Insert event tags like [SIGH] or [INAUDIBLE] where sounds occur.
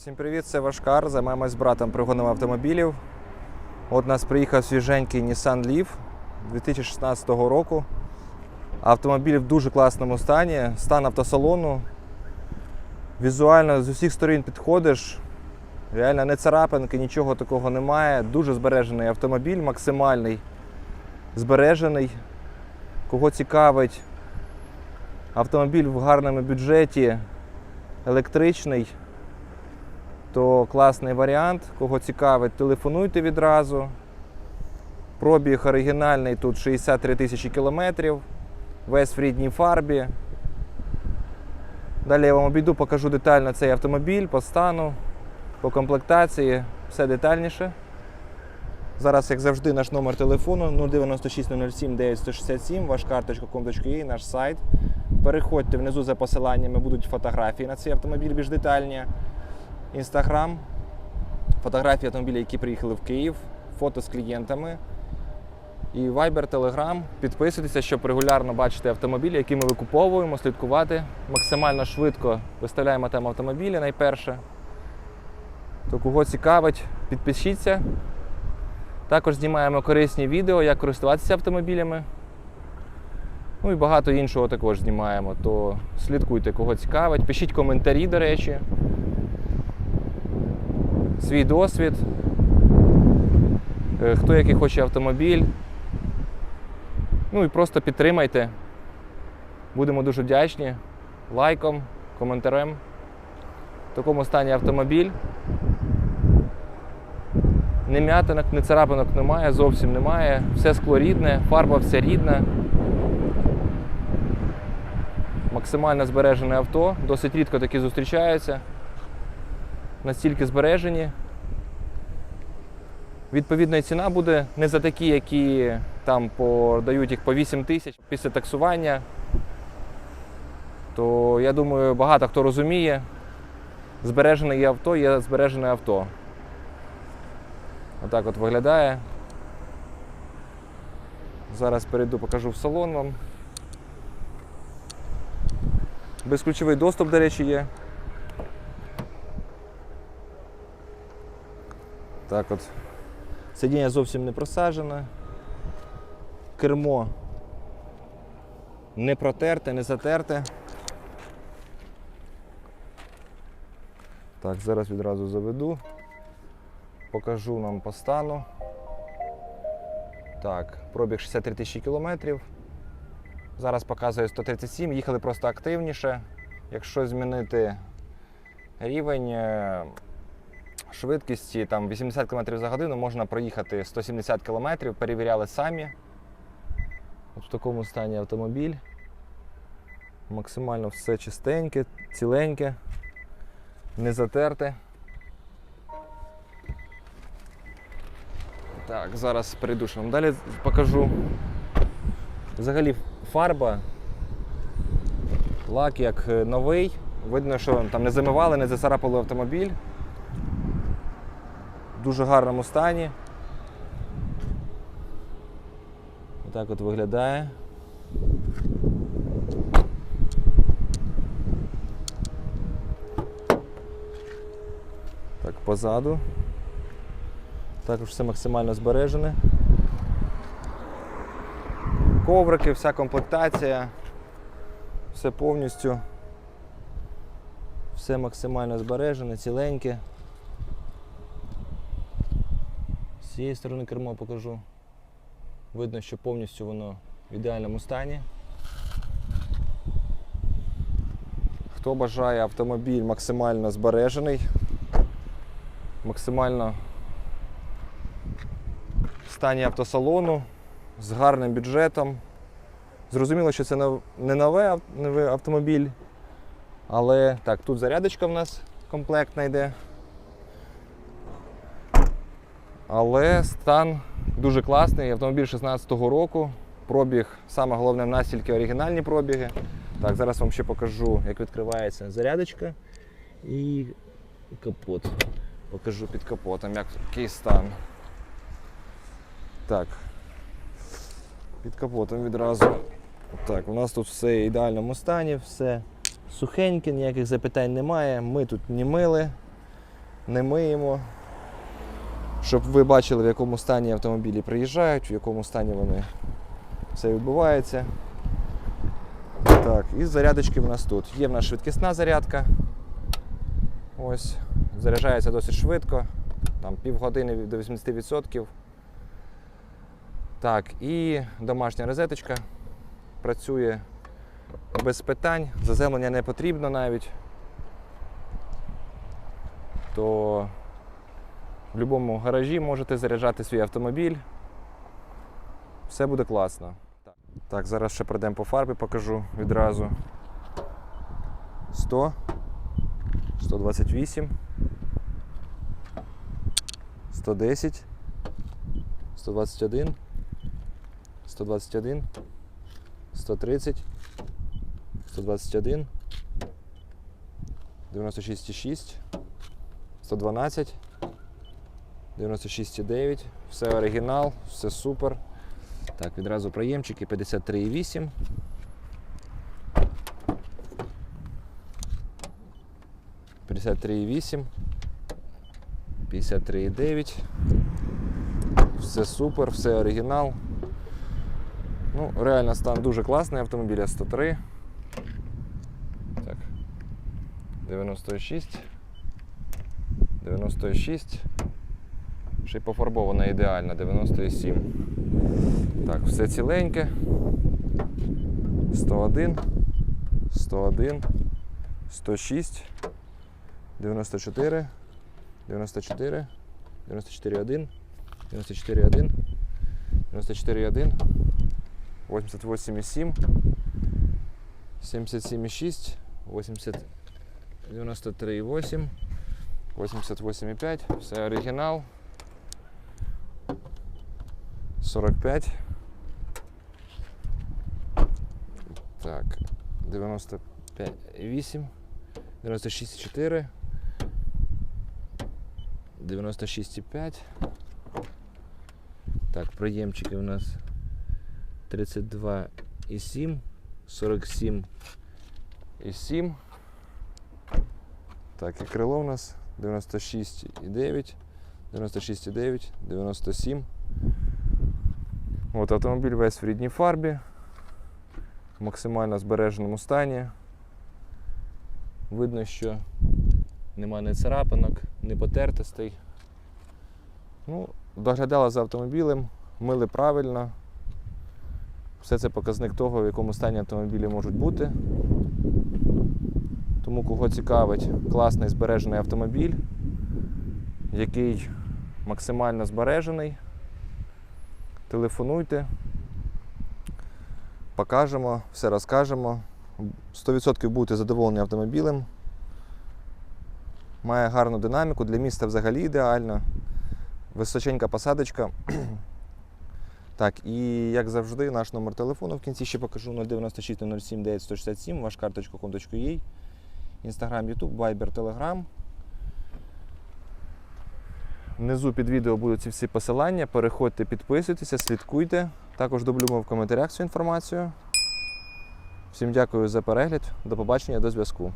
Всім привіт, це Вашкар. Займаємось братом пригоном автомобілів. От нас приїхав свіженький Nissan Leaf 2016 року. Автомобіль в дуже класному стані, стан автосалону. Візуально з усіх сторін підходиш. Реально не царапинки, нічого такого немає. Дуже збережений автомобіль, максимальний збережений. Кого цікавить, автомобіль в гарному бюджеті, електричний то класний варіант. Кого цікавить, телефонуйте відразу. Пробіг оригінальний тут 63 тисячі кілометрів. Весь в рідній фарбі. Далі я вам обійду, покажу детально цей автомобіль по стану, по комплектації, все детальніше. Зараз, як завжди, наш номер телефону 096 007 9167, вашкар.com.ua, наш сайт. Переходьте внизу за посиланнями, будуть фотографії на цей автомобіль більш детальні. Інстаграм, фотографії автомобілів, які приїхали в Київ, фото з клієнтами. І Viber, Telegram. Підписуйтеся, щоб регулярно бачити автомобілі, які ми викуповуємо, слідкувати. Максимально швидко виставляємо там автомобілі найперше. То кого цікавить, підпишіться. Також знімаємо корисні відео, як користуватися автомобілями. Ну і багато іншого також знімаємо. То слідкуйте, кого цікавить. Пишіть коментарі, до речі свій досвід, е, хто який хоче автомобіль. Ну і просто підтримайте. Будемо дуже вдячні лайком, коментарем. В такому стані автомобіль. Ні м'ятинок, ні царапинок немає, зовсім немає. Все скло рідне, фарба вся рідна. Максимально збережене авто, досить рідко такі зустрічаються настільки збережені. Відповідно, і ціна буде не за такі, які там подають їх по 8 тисяч після таксування. То я думаю, багато хто розуміє, збережене є авто, є збережене авто. Отак от виглядає. Зараз перейду, покажу в салон вам. Безключовий доступ, до речі, є. Так от. Сидіння зовсім не просаджене. Кермо не протерте, не затерте. Так, зараз відразу заведу. Покажу нам по стану. Так, пробіг 63 тисячі кілометрів. Зараз показує 137, їхали просто активніше. Якщо змінити рівень е, швидкості там 80 км за годину можна проїхати 170 км, перевіряли самі. От в такому стані автомобіль. Максимально все чистеньке, ціленьке, не затерте. Так, зараз перейду, далі покажу. Взагалі фарба, лак як е, новий. Видно, що там не замивали, не зацарапали автомобіль в дуже гарному стані. Отак от виглядає. Так, позаду. Також все максимально збережене. Коврики, вся комплектація, все повністю, все максимально збережене, ціленьке. З цієї сторони кермо покажу. Видно, що повністю воно в ідеальному стані. Хто бажає автомобіль максимально збережений, максимально в стані автосалону, з гарним бюджетом. Зрозуміло, що це не новий автомобіль, але так, тут зарядочка в нас комплектна йде. Але стан дуже класний. Автомобіль 16-го року. Пробіг, саме головне, в оригінальні пробіги. Так, зараз вам ще покажу, як відкривається зарядочка і капот. Покажу під капотом, який стан. Так. Під капотом відразу. Так, у нас тут все в ідеальному стані, все сухеньке, ніяких запитань немає. Ми тут не мили. не миємо. Щоб ви бачили, в якому стані автомобілі приїжджають, в якому стані вони все відбувається. Так, і зарядочки в нас тут. Є в нас швидкісна зарядка. Ось. Заряджається досить швидко. Там півгодини до 80%. Так, і домашня розеточка працює без питань, заземлення не потрібно навіть. То в будь-якому гаражі можете заряджати свій автомобіль. Все буде класно. Так, зараз ще пройдемо по фарбі, покажу відразу. 100, 128, 110, 121, 121, 130, 121, 96,6, 112, 96,9, все оригінал, все супер. Так, відразу проємчики 53,8. П'ятдесят три вісім, п'ятдесят три дев'ять. Все супер, все оригінал. Ну, реально стан дуже класний автомобіля 103. Так. 96. 96. Ще й пофарбована ідеально, 97. Так, все ціленьке. 101, 101, 106, 94, 94, 94,1, 94,1, 94,1, 88,7, 77,6, 80, 93,8, 88,5, все оригінал. 45. Так, 95,8, 96,4, 96,5. Так, проємчики у нас 32,7, 47,7. Так, і крило у нас 96,9, 96,9, 97. От автомобіль весь в рідній фарбі, в максимально збереженому стані. Видно, що нема ні царапинок, ні потертостей. Ну, доглядали за автомобілем, мили правильно. Все це показник того, в якому стані автомобілі можуть бути. Тому кого цікавить класний збережений автомобіль, який максимально збережений. Телефонуйте, покажемо, все розкажемо. 100% будете задоволені автомобілем. Має гарну динаміку, для міста взагалі ідеально. Височенька посадочка. [CLEARS THROAT] Так, і як завжди, наш номер телефону в кінці ще покажу 096 07 9167, ваш карточка.com.ua, Інстаграм, Ютуб, Viber, Telegram. Внизу під відео будуть всі посилання. Переходьте, підписуйтеся, слідкуйте. Також дублюємо в коментарях цю інформацію. Всім дякую за перегляд. До побачення, до зв'язку.